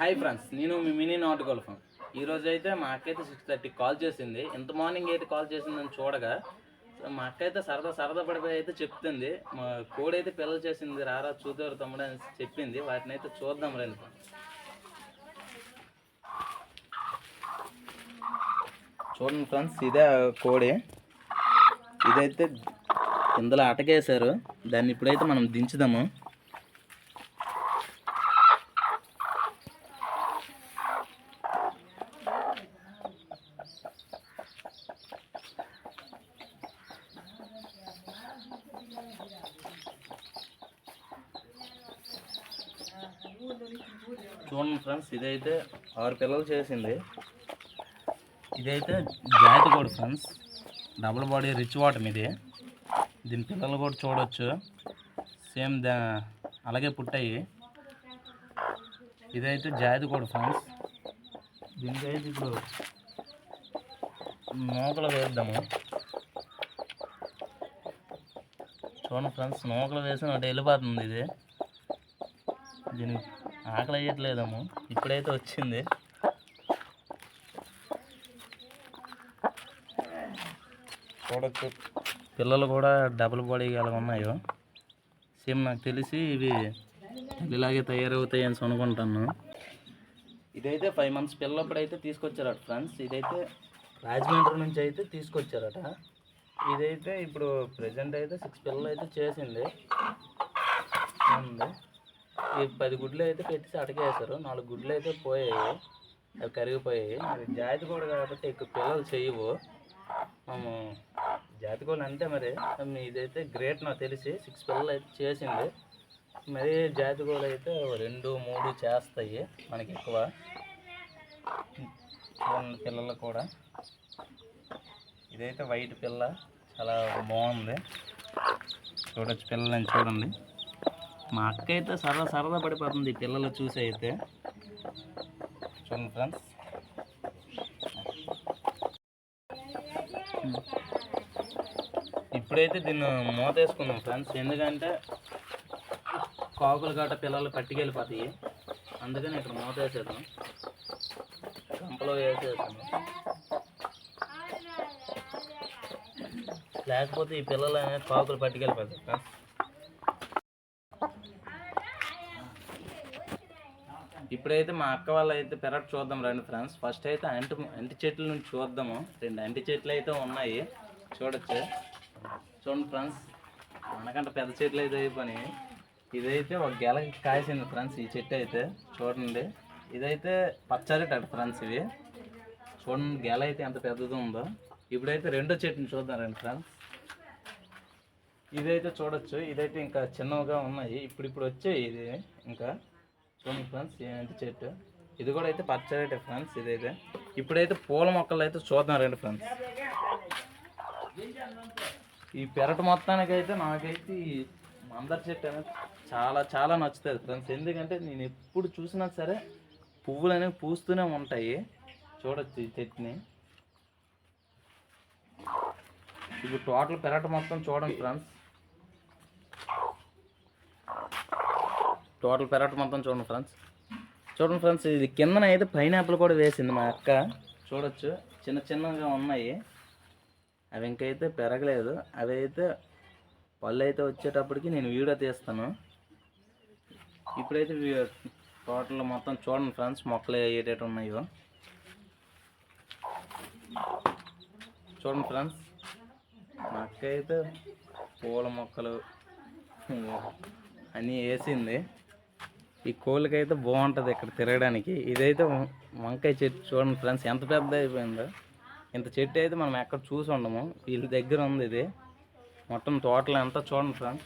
Hi friends నేను మీ mini not గొల్ఫం. ఈరోజు అయితే మా అక్క అయితే సిక్స్ థర్టీకి కాల్ చేసింది. ఇంత మార్నింగ్ అయితే కాల్ చేసిందని చూడగా మా అక్క అయితే సరదా సరదా పడిపోయి అయితే చెప్తుంది. మా కోడి అయితే పిల్లలు చేసింది రారా చూద్దరు తమ్ముడు అని చెప్పింది. వాటిని అయితే చూద్దాం రండి. చూడండి ఫ్రెండ్స్ ఇదే కోడి. ఇదైతే ఇందులో అటకేశారు. దాన్ని ఇప్పుడైతే మనం దించుదాము. చూడండి ఫ్రెండ్స్ ఇదైతే ఆరు పిల్లలు చేసింది. ఇదైతే జాతి కోడి ఫ్రెండ్స్. డబుల్ బాడీ రిచ్ వాటం ఇది దీని పిల్లలు కూడా చూడవచ్చు సేమ్ దా అలాగే పుట్టాయి. ఇదైతే జాతి కోడి ఫ్రెండ్స్. దీనికైతే ఇప్పుడు నూకలు వేద్దాము. చూడండి ఫ్రెండ్స్ నూకలు వేసి అటు వెళ్ళిపోతుంది ఇది. దీనికి ఆకలి అయ్యట్లేదేమో ఇప్పుడైతే వచ్చింది. చూడచ్చు. పిల్లలు కూడా డబుల్ బాడీ ఎలా ఉన్నాయో. సేమ్ నాకు తెలిసి ఇవి ఇలాగే తయారవుతాయి అని అనుకుంటాను. ఇదైతే ఫైవ్ మంత్స్ పిల్లప్పుడు అయితే తీసుకొచ్చారట ఫ్రెండ్స్. ఇదైతే రాజమండ్రి నుంచి అయితే తీసుకొచ్చారట. ఇదైతే ఇప్పుడు ప్రజెంట్ అయితే సిక్స్ పిల్లలు అయితే చేసింది. ఉంది. ఈ పది గుడ్లు అయితే పెట్టేసి అటకేసారు నాలుగు గుడ్లు అయితే పోయాయి. అవి కరిగిపోయాయి. మరి జాతి కూడా కాబట్టి ఎక్కువ పిల్లలు చేయవు. మేము జాతి కోళ్ళు అంతే మరి. మీ ఇదైతే గ్రేట్ నాకు తెలిసి. సిక్స్ పిల్లలు అయితే చేసింది. మరి జాతి కోళ్ళు అయితే రెండు మూడు చేస్తాయి మనకి ఎక్కువ. పిల్లలు కూడా. ఇదైతే వైట్ పిల్ల. చాలా బాగుంది. చూడొచ్చు పిల్లలని చూడండి. మా అక్క అయితే సరదా సరదా పడిపోతుంది ఈ పిల్లలు చూసి అయితే. చూడండి ఫ్రెండ్స్. ఇప్పుడైతే దీన్ని మూత వేసుకుందాం ఫ్రెండ్స్. ఎందుకంటే కాకులు గట్ట పిల్లలు పట్టుకెళ్ళిపోతాయి. అందుకని ఇక్కడ మూత వేసేద్దాం కంపలో వేసేద్దాం. లేకపోతే ఈ పిల్లలు అనేది కాకులు పట్టుకెళ్ళిపోతాయి ఫ్రెండ్స్. ఇప్పుడైతే మా అక్క వాళ్ళు అయితే పెరట్ చూద్దాం రండి ఫ్రెండ్స్. ఫస్ట్ అయితే అంటి అంటి చెట్ల నుంచి చూద్దాము. రెండు అంటి చెట్లు అయితే ఉన్నాయి. చూడొచ్చు. చూడండి ఫ్రెండ్స్. మనకంటే పెద్ద చెట్లు అయితే అయిపోయినాయి. ఇదైతే ఒక గెలకి కాసింది ఫ్రెండ్స్ ఈ చెట్టు అయితే. చూడండి. ఇదైతే పచ్చరిట ఫ్రెండ్స్ ఇవి. చూడండి గెల అయితే ఎంత పెద్దదో ఉందో. ఇప్పుడైతే రెండో చెట్టుని చూద్దాం రండి ఫ్రెండ్స్. ఇదైతే చూడొచ్చు. ఇదైతే ఇంకా చిన్నగా ఉన్నాయి. ఇప్పుడు ఇప్పుడు వచ్చాయి ఇది ఇంకా. చూడండి ఫ్రెండ్స్ ఏంటి చెట్టు? ఇది కూడా అయితే పచ్చడి ఫ్రెండ్స్ ఇదైతే. ఇప్పుడైతే పూల మొక్కలు అయితే చూద్దాం రండి ఫ్రెండ్స్ ఈ పెరట మొత్తానికి అయితే నాకైతే ఈ మందర చెట్టు అనేది చాలా చాలా నచ్చుతుంది ఫ్రెండ్స్ ఎందుకంటే నేను ఎప్పుడు చూసినా సరే పువ్వులు అనేవి పూస్తూనే ఉంటాయి. చూడొచ్చు ఈ చెట్టుని. ఇప్పుడు టోటల్ పెరట మొత్తం చూడండి ఫ్రెండ్స్ టోటల్ పెరట్ మొత్తం చూడండి ఫ్రెండ్స్. చూడండి ఫ్రెండ్స్ ఇది కిందన అయితే పైనాపిల్ కూడా వేసింది మా అక్క. చూడొచ్చు చిన్న చిన్నగా ఉన్నాయి. అవి ఇంకైతే పెరగలేదు. అవి అయితే పళ్ళు అయితే వచ్చేటప్పటికి నేను వీడియో తీస్తాను. ఇప్పుడైతే టోటల్ మొత్తం చూడండి ఫ్రెండ్స్ మొక్కలు ఏటేటి ఉన్నాయో. చూడండి ఫ్రెండ్స్ మా అక్క అయితే పూల మొక్కలు అన్నీ వేసింది. ఈ కోళ్ళకి అయితే బాగుంటుంది ఇక్కడ తిరగడానికి. ఇదైతే వం- వంకాయ చెట్టు చూడండి ఫ్రెండ్స్ ఎంత పెద్ద అయిపోయిందో. ఇంత చెట్టు అయితే మనం ఎక్కడ చూసి ఉండము. వీళ్ళ దగ్గర ఉంది ఇది. మొత్తం తోటలు అంతా చూడండి ఫ్రెండ్స్.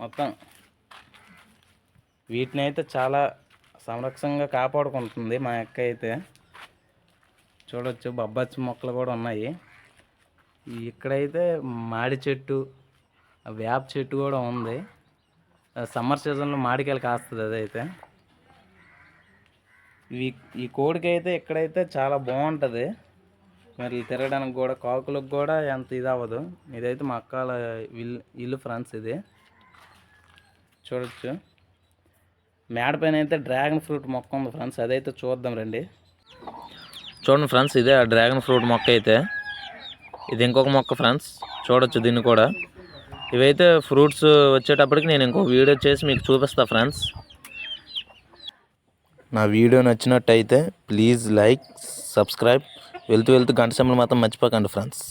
మొత్తం వీటిని అయితే చాలా సంరక్షణగా కాపాడుకుంటుంది మా అక్క అయితే. చూడొచ్చు బొబ్బచ్చి మొక్కలు కూడా ఉన్నాయి. ఇక్కడైతే మాడి చెట్టు వేప చెట్టు కూడా ఉంది. సమ్మర్ సీజన్లో మాడికాయలు కాస్తుంది అదైతే. ఈ ఈ కోడికి అయితే ఇక్కడైతే చాలా బాగుంటుంది మరి తిరగడానికి కూడా కాకులకు కూడా ఎంత ఇది అవ్వదు ఇదైతే మా అక్కల ఇల్లు ఇల్లు ఫ్రెండ్స్ ఇది. చూడొచ్చు. మేడ పైన అయితే డ్రాగన్ ఫ్రూట్ మొక్క ఉంది ఫ్రెండ్స్. అదైతే చూద్దాం రండి. చూడండి ఫ్రెండ్స్ ఇదే ఆ డ్రాగన్ ఫ్రూట్ మొక్క అయితే. ఇది ఇంకొక మొక్క ఫ్రెండ్స్. చూడొచ్చు దీన్ని కూడా. ఇవైతే ఫ్రూట్స్ వచ్చేటప్పటికి నేను ఇంకో వీడియో చేసి మీకు చూపిస్తా ఫ్రెండ్స్. నా వీడియో నచ్చినట్టయితే ప్లీజ్ లైక్ సబ్స్క్రైబ్. వెళ్తూ వెళ్తూ గంట సింబల్ మాత్రం మర్చిపోకండి ఫ్రెండ్స్.